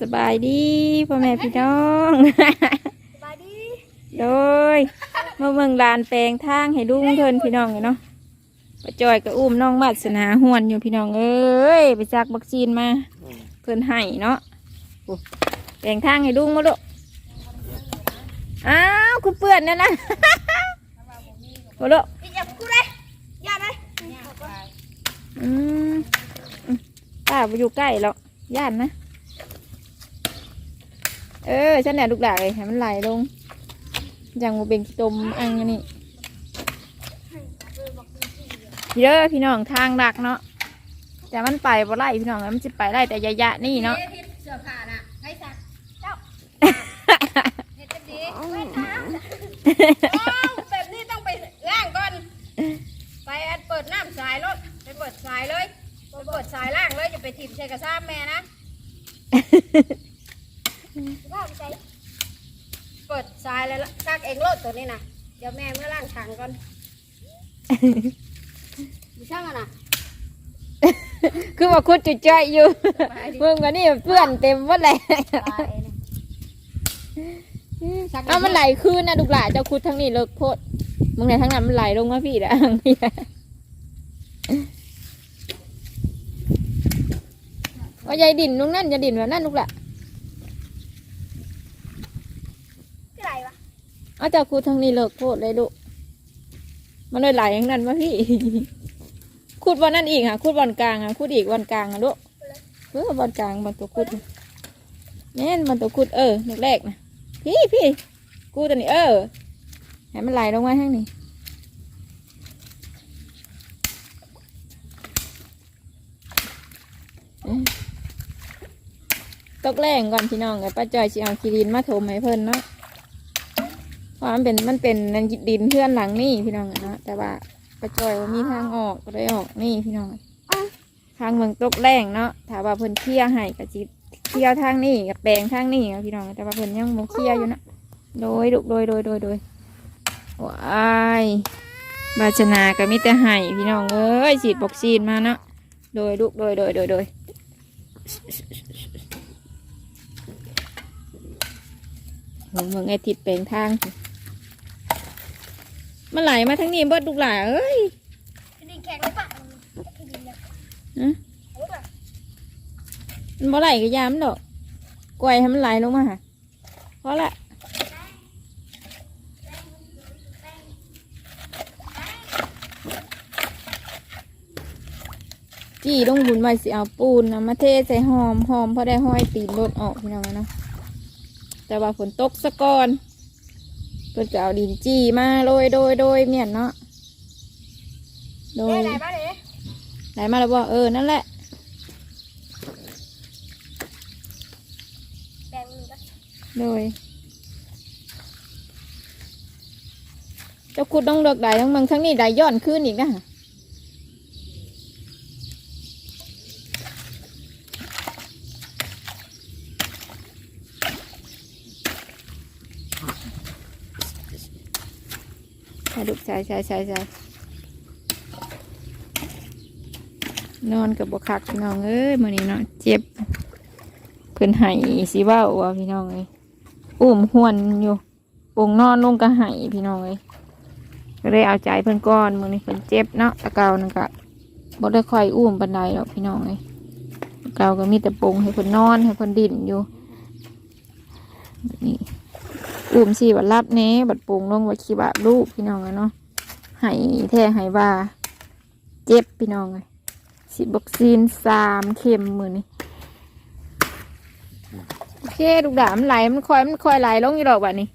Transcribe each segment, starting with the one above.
สบายดีพ่อแม่พี่น้องบายดี โดยมาเมืองลานแปลงทางให้ลุงเพิ่นพี่น้องเนาะป้าจอยก็อุ้มน้องมาสนาหวนอยู่พี่น้องเอ้ยไปจักวัคซีนมาเพิ่นให้เนาะโอ้แปลงทางให้ลุงมาลูกอ้าวคุณเปื่อนนั่นนะมาลูกอีกอย่าพูดเลยอย่าเลยอืมอืมป้าไปอยู่ใกล้แล้วย่านนะ เออฉันแหละลูกหลานเลยให้มันไหลลงอย่างโมเป็นขี้ตมอังอันนี่เด้อพี่น้องทางดักเนาะแต่มันไปบ่ไล่พี่น้องมันจะไปไล่แต่ยะๆนี่เนาะเสื้อผ้าน่ะให้สักเจ้าเฮ็ดจังดีเว้นน้ำแบบนี้ต้องไปล้างก่อน ไปเปิดน้ำสายรถไปเปิดสายเลยไปเปิดสายล่างเลยจะไปถิ่มใส่กระซ้าแม่นะ ว่าใจเปิดสายแล้วซักเองรถตัวนี้นะเดี๋ยวแม่เมื่อล่างถังก่อนม่ช่างอะนะคือว่าคุดจุดจ้อยอยู่เมื่อวันนี้เพื่อนเต็มหมดเลยตายเลยเอามันไหลคืนนะลูกหลานเจ้าคุดทั้งนี้เลิกโพดมึงไหนทั้งนั้นมันไหลลงมาพี่ละพี่ละว่ายายดินลุงนั่นจะดินแบบนั่นลูกหละไรวะ เอาเจ้าคุดทั้งนี้เลิกโพดเลยลูกมันเลยไหลอย่างนั้นมาพี่คุดวันนั้นอีกค่ะคุดวันกลางอะคุดอีกวันกลางอะลูกเออวันกลางวันตัวคุดแม่นวันตัวคุดเออลูกแรกนะพี่พี่กูตัวนี้เออให้มันไหลลงมาทางนี้ตกแรงก่อนพี่น้องไงป้าจอยสิเอาขี้ดินมาถมให้เพิ่นเนาะ พราะมันเป็นมันเป็นนันดินเพื่อนหลังนี่พี่น้องเนาะแต่ว่าป้าจอยว่ามีทางออกก็เลยออกนี่พี่น้องทางเมืองตกแรงเนาะถ้าว่าเพิ่นเคลียร์ให้ก็จิเคลียร์ทางนี้กับแปลงทางนี้อะพี่น้องแต่ว่าเพิ่นยังบ่เคลียร์อยู่นะโดยดุโดยโดยโดยโดยว้ายบาชนาก็มีแต่ให้พี่น้องเอ้ยฉีดวัคซีนมาเนาะโดยดุโดยโดยโดยโดยเมืองเมืองไอทิดแปลงทางสิ มันไหลมาทั้งนี้เบิดลูกหลาเอ้ยดินแข็งเลยปะดินเลยฮะลูกหล่ะมันบ่ไหลก็ยามนดอกกล้วยให้มันไหลลงมาหาเพราะละจี้ลงบุญไว้สิเอาปูนนะมาเทใส่หอมหอมพอได้ห้อยตีนรถออกพี่น้องเนาะแต่ว่าฝนตกสะก่อน เพิ่นจะเอาดินจี้มาโรยโดยโดยเมียนเนาะโดเอ้ยยไหนบ้างเนี่ยไหนมาแล้วบอกเออนั่นแหละแบ่งมือกันโดยเจ้าขุดต้องเลือกใดทั้งเมืองทั้งนี้ใดย้อนขึ้นอีกนะ ใช่ลูกใช่ใช่ใช่ใช่นอนกับบคักพี่น้องเอ้ยมื่อนี้เนาะเจ็บเพิ่นไห้สิว่าว่าพี่น้องเอ้ยอุ้มหวนอยู่ปงนอนลงกระไห้พี่น้องเอ้ยก็เลยเอาใจเพิ่นก้อนมือนี้เพิ่นเจ็บเนาะตะเกานั่นก็บ่ได้ค่อยอุ้มบันไดหรอกพี่น้องเอ้ยตะเกาก็มีแต่ปงให้เพิ่นนอนให้เพิ่นดิ่นอยู่นี่ อุ้มสิบัดรับแหน่บัดปงลงบัดขี้บาลูกพี่น้องเอ้ยเนาะไห้แท้ไห้ว่า เจ็บพี่น้องเอ้ยสิวัคซีนสามเข็มมือนี้โอเคลูกดามไหลมันคอยมันคอยไหลลงอยู่ดอกแบบนี้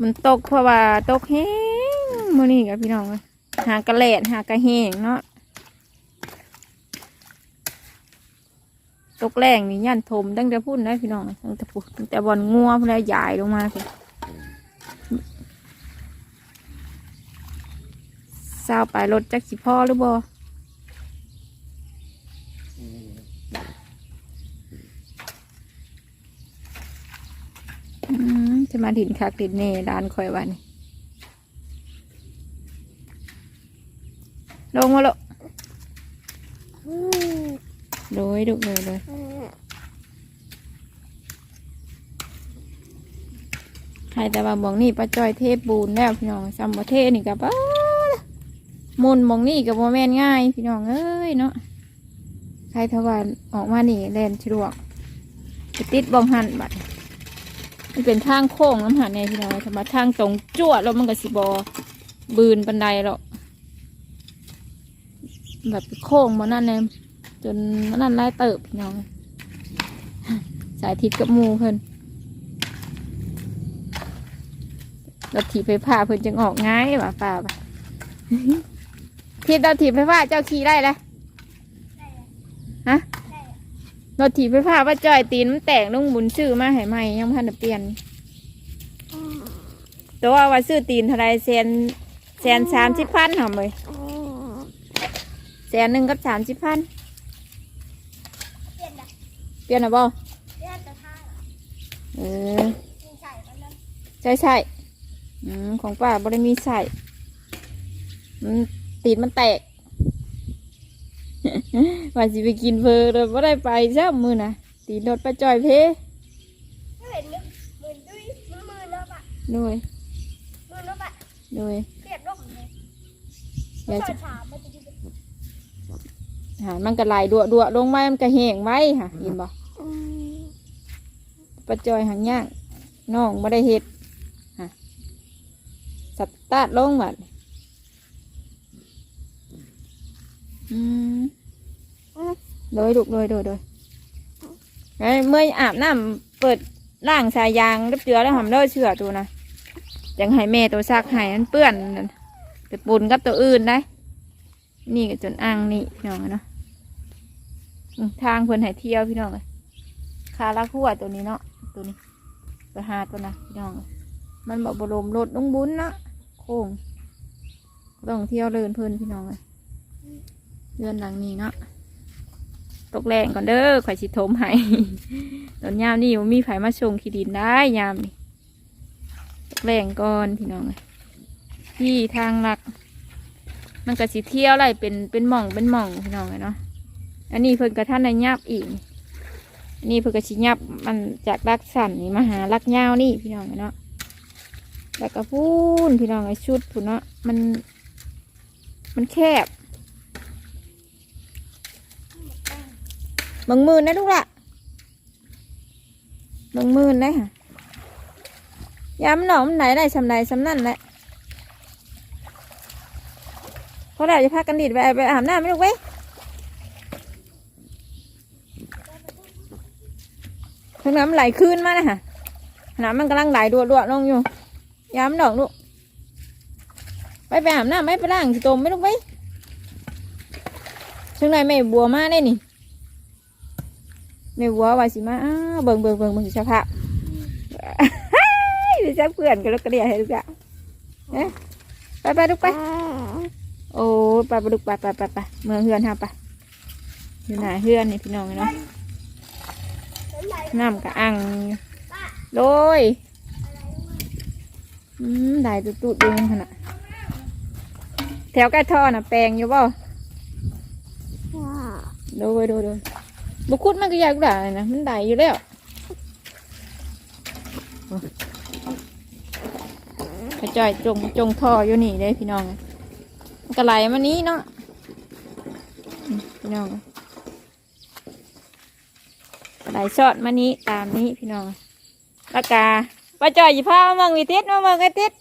มันตกเพราะว่าตกแห้ มื่อนี้กับพี่น้องหากระแลดหากระแหงเนาะตกแรงนี่ยันทมตั้งแต่พุ่นได้พี่น้องตั้งแต่พุ่นตั้งแต่บอลงัวพุ่นแล้วใหญ่ลงมาสิเศร้าไปรถจักสิพ่อหรือบอจะมาดินคักดินเน่ร้านคอยวัน ลงมาลงโดยดุเลยเลยใครแต่ว่าบองนี่ป้าจอยเทพบูนแล้วพี่น้องซัมบเทนี่กับป้ามุนบองนี่กับโมแมนง่าย พี่น้องเอ้ยเนาะใครทวารออกมานี่แลนสะดวกไปติดบองหันบัดมันเป็นทางโค้งน้ำหันเนี่ยพี่น้องธรรมทางตรงจวดแล้วมันก็สิบอบืนบันไดหรอก แบบโค้งมานั่นเลยจนมันนั่นไล่เติบพี่น้องสายทิศกับมูเพิ่นเรถถีบไฟฟ้าเพิ่นจึงออกง่ายว่ะป่าป่ะทิศเราถีบไฟฟ้าเจ้าขี่ได้เลยฮะเรถถีบไฟฟ้าว่าจอยตีนมันแตกลุงบุญซื้อมาให้ใหม่ยังพันได้เปลี่ยนแต่ว่าว่าซื้อตีนเท่าไรแสนแสนสามสิบพันหอมเลย นหนึ่งกับสามสิบพันเปลี่ยนนะเปลี่ยนหรือเปล่าเปลี่ยนแต่ท่าเออจริงใส่มันนั้นใช่ใช่อืมของป้าบริมีใส่มันตีนมันแตก ว่าสิไปกินเพอเลยว่าได้ไปซะมือนะตีนรถไปจอยเพไม่เห็นนึกหมื่นดุยมือมือแล้วปะด้วยมือแล้วปะด้วยเปลี่ยนร่มเลยเดี๋ยวซจะอยถามมันจะดี หามันก็ไหลดัวดัวลงไม้มันก็แห้งไว้ค่ะยินบ่ปะจอยหางย่างน้องไม่ได้เฮ็ดฮะสัตว์ตาดลงบัดอืมโดยลูกโดยโดยโดยไอ้เมื่อยอาบน้ำเปิดล่างสายยางเรียบเจือแล้วหำเลิศเชื่อตัวนะยังให้แม่ตัวซักให้มันเปื้อนนั่นไปปุ่นกับตัวอื่นได้ นี่ก็จนอ่างนี่พี่น้องเนาะอืม ทางเพิ่นให้เที่ยวพี่น้องเลยคาลักหัวตัวนี้เนาะตัวนี้ไปหาตัวนะพี่น้องมันบอกบรมรถลุงบุญเนาะโค้งต้องเที่ยวเดินเพิ่นพี่น้องเลยเดือนหลังนี้เนาะตกแรงก่อนเด้อข่อยสิโทมให้ตอนยามนี่บ่มีไผมาชงขี้ดินได้ยามนี่ตกแรงก่อนพี่น้องเลยที่ทางหลัก มันก็สิเที่ยวอะไรเป็นเป็นหม่องเป็นหม่องพี่น้องเลยเนาะ อันนี้เพิ่นกระท่านในยับอีก อันนี้เพิ่นก็สิยับมันจากรักสันนี่มาหารักยาวนี่พี่น้องเนาะแล้วก็พูนพี่น้องไอ้ชุดพูนเนาะมัน มันแคบบางมือนะลูกละบางมือนะค่ะยามมันหนอมนไหนได้สำใดสำนั่นแหละพอแล้วจะพากันดีดไปไปอาบน้ำไม่ลูกเว้ย ทั้งน้ำไหลคืนมานะฮะน้ำมันกำลังไหลดวดๆลงอยู่ย้ำดอกลูกไปไปอาบน้ำไม่ไปล้างสิตมไม่ลูกเว้ยช่วงไหนแม่บัวมาได้นี่แม่บัวว่าสิมาเบิ่งเบิ่งเบิ่งเบิ่งสภาพดิจักเพื่อนกันแล้วก็เรียกให้ลูกอะเอ๊ะไปไปลูกไปโอ้ไปไปลาดุกไปไปไปไปเมืองเฮือนฮะไปอยู่ไหนเฮือนนี่พี่น้องเนาะ น้ำลายน้ำกะอังโดยอืมได้ตุตุดงขนาดแถวใกล้ท่อน่ะแปลงอยู่บ่โดยโดยโดยบุคุดมันก็ยากได้นะมันได้อยู่แล้วกระจอยจงจงท่ออยู่นี่เลยพี่น้องมันก็ไหลมานี้เนาะอืมพี่น้อง หลชอดมานี้ตามนี้พี่น้องปากกาป้าจอยหยิบผ้ามาเมืองวิทิศมาเมืองไอทิศ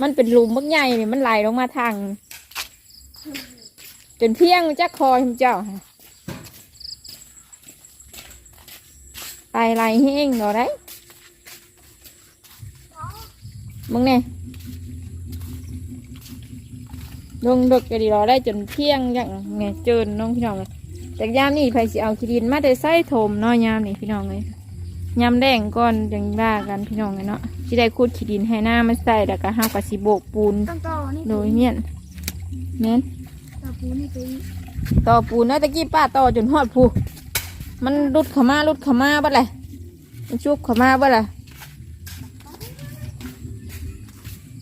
มันเป็นหลุมบักใหญ่เนี่ยมันไหลลงมาทาง จนเพียงจักคอคุณเจ้าะไปไหลแห้งเนาได้มึงเนี่ยลงดกจะดีรอได้จนเที่ยงอย่างไงเจินน้องพี่น้องเลย จากยามนี่ไผสิเอาขี้ดินมาได้ใส่โถมเนาะยามนี่พี่น้องเลยยามแดงก่อนยังว่ากันพี่น้องเลยเนาะที่ได้คูดขี้ดินให้หน้ามันใส่แล้วก็ห้าวกับสิโบกปูนต้องต่อนี่โดยเมียนเมียนต่อปูนี่เป็นต่อปูนเนาะตะกี้ป้าต่อจนหอดผูมันรุดเขามารุดเขามาบัดเลยเอมันชุบเข้ามาบ่ล่ะ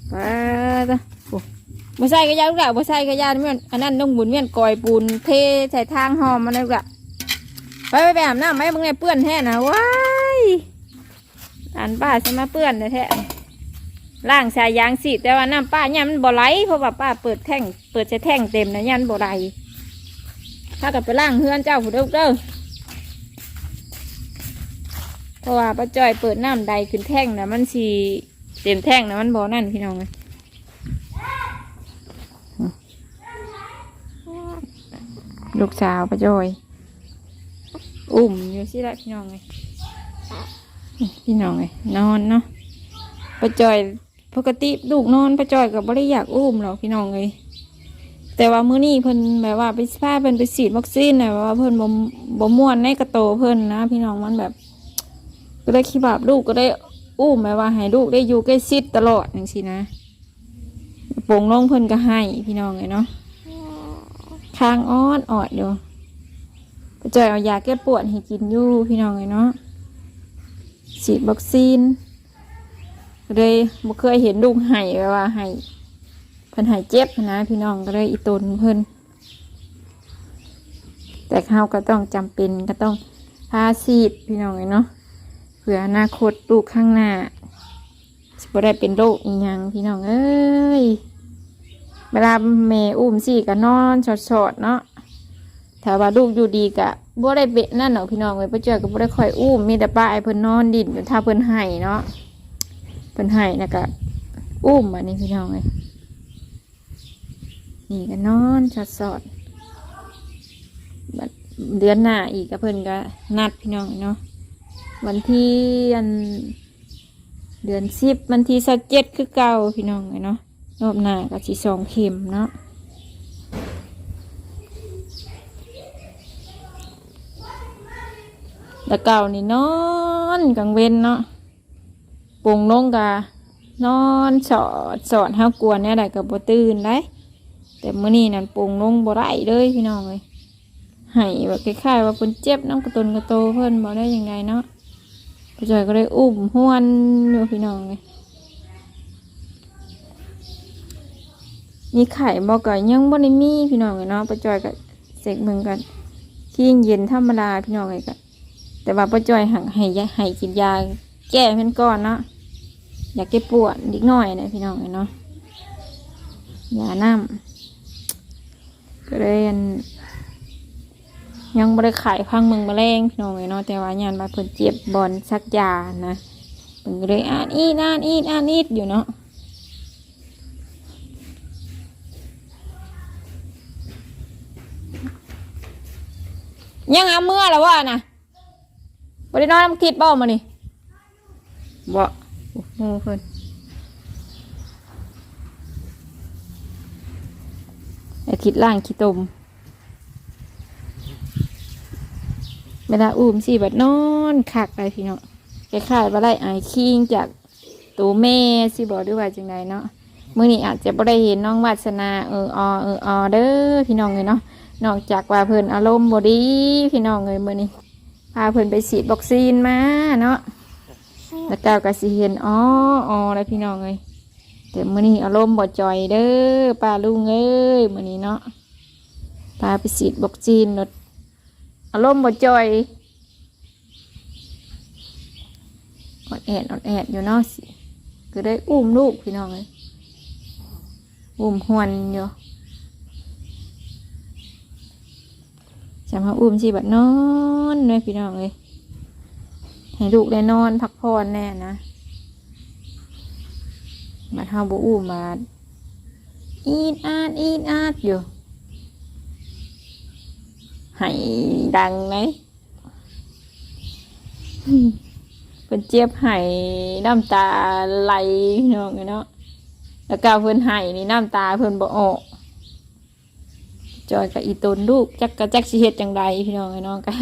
ไปจ้ะโอ้ บ่ใส่กระยาลูกละบ่ใส่กระยาเมียนอันนั้นต้องบุญเมียนกอยปูนเทใส่ทางหอมมันเลยลูกละไปไปไปอาบน้ำไหมมึงไงเปื้อนแท้นะว้ายอันป้าใช่ไหมาเปื้อนแท้ล่างสายยางสีแต่ว่าน้ำป้าเนี่ยมันบ่ไหลเพราะว่าป้าเปิดแท่งเปิดใส่แท่งเต็มนะยันบ่ไหลถ้ากับไปล่างเฮือนเจ้าผู้เด้อเด้อเพราะว่าป้าจอยเปิดน้ำใดขึ้นแท่งนะมันสีเต็มแท่งนะมันบ่นั่นพี่น้องเลย ลูกสาวป้าจ้อย อุ้มอยู่สิละพี่น้องเลยพี่น้องเลยนอนเนาะป้าจ้อยปกติลูกนอนป้าจ้อยกับ่ได้อยากอุ้มหรอกพี่น้องเลยแต่ว่ามื้อนี้เพิ่นแบบว่าไปพาเพิ่นไปฉีดวัคซีนนะว่าเพิ่นบ่บ่ม่วนในกระโตเพิ่นนะ พี่น้องมันแบบ ก็ได้คิดแบบลูกก็ได้อุ้มแม่ว่าให้ลูกได้อยู่ใกล้ชิดตลอดอย่างสินะโป่งน้องเพิ่นก็ให้พี่น้องไงเนาะ คางอ้อนออดอยู่ก็จอยเอายาแก้ปวดให้กินอยู่พี่น้องไงเนาะฉีดวัคซีนก็เลยบ่เคยเห็นลูกให้แบบว่าให้เพิ่นให้เจ็บนะ พี่น้องก็เลยอีตนเพิ่นแต่เขาก็ต้องจำเป็นก็ต้องพาฉีดพี่น้องไงเนาะเผื่ออนาคตลูกข้างหน้าสิบ่ได้เป็นโรคอีหยังพี่น้องเอ้ย เวลาแม่อุ้มสิก็นอนสอดๆเนาะถ้าว่าลูกอยู่ดีกะบ่ได้เบะนั่นเนาะพี่น้องเอ้ยป้าเจ้าก็บ่ได้คอยอุ้มมีแต่ป้าไอ้เพิ่นนอนดินอยู่ถ้าเพิ่นให้เนาะเพิ่นให้นะก็อุ้มอันนี้พี่น้องเอ้ยนี่ก็นอนสอดๆบัดเดือนหน้าอีกก็เพิ่นก็นัดพี่น้องเนาะวันที่อันเดือนสิบวันที่สิบเจ็ดคือเก่าพี่น้องไงเนาะ รอบหน้าก็สีสองเข็มเนาะแต่เก่านี่นอนกลางเว้นเนาะปุงลงกะนอนสอดสอดห้ากวนเนี่ยได้กับบ่ตื่นได้แต่มื้อนี้นั่นปุงลงบ่ได้เลยพี่น้องเลยให้แบบคล้ายๆว่าเพิ่นเจ็บน้ำกระตุนกระโตเพิ่นบ่ได้ยังไงเนาะป้าจอยก็เลยอุ้มห้วนอยู่พี่น้องเลย มีไข่บอกก็ยังบ่ได้มีพี่น้องเลยเนาะป้าจอยก็เสกมึงกันขี้เย็นธรรมดาพี่น้องเลยก็แต่ว่าป้าจอยหักให้ยาให้กินยาแก้เพิ่นก่อนเนาะอยากแก้ปวดนิดหน่อยนะพี่น้องเลยเนาะยาน้ำก็เลยอันยังบริขายพังเมืองแมลงพี่น้องเอ้ยเนาะแต่ว่าญาณมาเพิ่นเจ็บบอลซักยานะเพิ่นเลยอ่านอีดอ่านอีดอ่านอีดอยู่เนาะ ยังเอาเมื่อแล้วว่านะบริโนอนน้ำทิพย์เบ้ามานี่บ่โอ้โหเพิ่นไอาทิตย์ล่างขี้ตมเวลาอุ้มสิแบบนอนคักไปพี่เนาะคล้ายๆว่าได้ไอคิงจากตัวแม่สิบอกด้วยว่าจังไดเนาะมื้อนี้อาจจะบ่ได้เห็นน้องวาสนาเอออเอออเด้อพี่น้องเลยเนาะ นอกจากว่าเพิ่นอารมณ์บ่ดีพี่น้องเลยมื้อนี้พาเพิ่นไปฉีดวัคซีนมาเนาะแล้วเจ้าก็สิเห็นอ๋ออ๋อแล้วพี่น้องเลยแต่มื้อนี้อารมณ์บ่จ่อยเด้อป้าลุงเอ้ยมื้อนี้เนาะพาไปฉีดวัคซีนรถอารมณ์บ่จอยอดแอดอดแอดอยู่เนาะสิก็ได้อุ้มลูกพี่น้องเลยอุ้มหวนอยู่ จะมาอุ้มสิบัดนอนเลยพี่น้องเลยให้ลูกได้นอนพักผ่อนแน่นะมาเท่าบ่อุ้มมาอีดอาดอีดอาดอยู่ให้ดังไหมอืมเป็นเจี๊ยบให้น้ำตาไหลน้องเนาะแล้วก็เพิ่นให้นี่น้ำตาเพิ่นบ่ออก จอยกับอีตนลูกจักกะจักสิเฮ็ดจังใดพี่น้องไอ้เนาะก็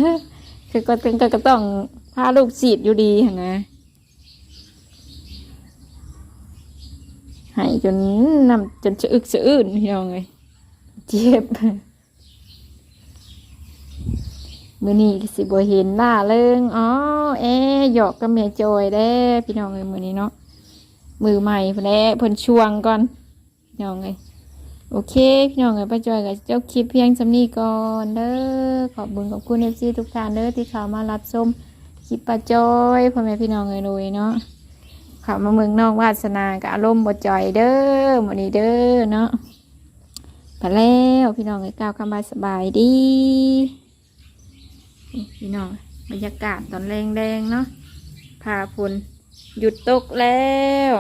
คือก็ต้องก็ต้องพาลูกฉีดอยู่ดีนะให้จนน้ำจนสะอึกสะอื้นพี่น้องเลยเจ็บมือนี้สิบ่เห็นล่าเริงอ๋อเอ๊หยอกกับเมียจอยเด้พี่น้องเอ้ยมือนี้เนาะมือใหม่พิ่นแหละเพิ่นช่วงก่อนพี่น้องเอ้ย โอเค พี่น้องเอ้ยป้าจอยกับเจ้าคลิปเพียงสำนีก่อนเด้อขอบคุญขอบคุณเอฟซีทุกท่านเด้อที่เข้ามารับชมคลิปป้าจอยพ่อแม่พี่น้องเอ้ยเลยเนาะเข้ามาเมืองนอกวาสนากับอารมณ์บ่จอยเด้อมื้อนี้เด้อเนาะไปแล้วพี่น้องเอ้ยกล่าวคำบายสบายดีพี่น้องบรรยากาศตอนแรงๆเนาะพาฝนหยุดตกแล้ว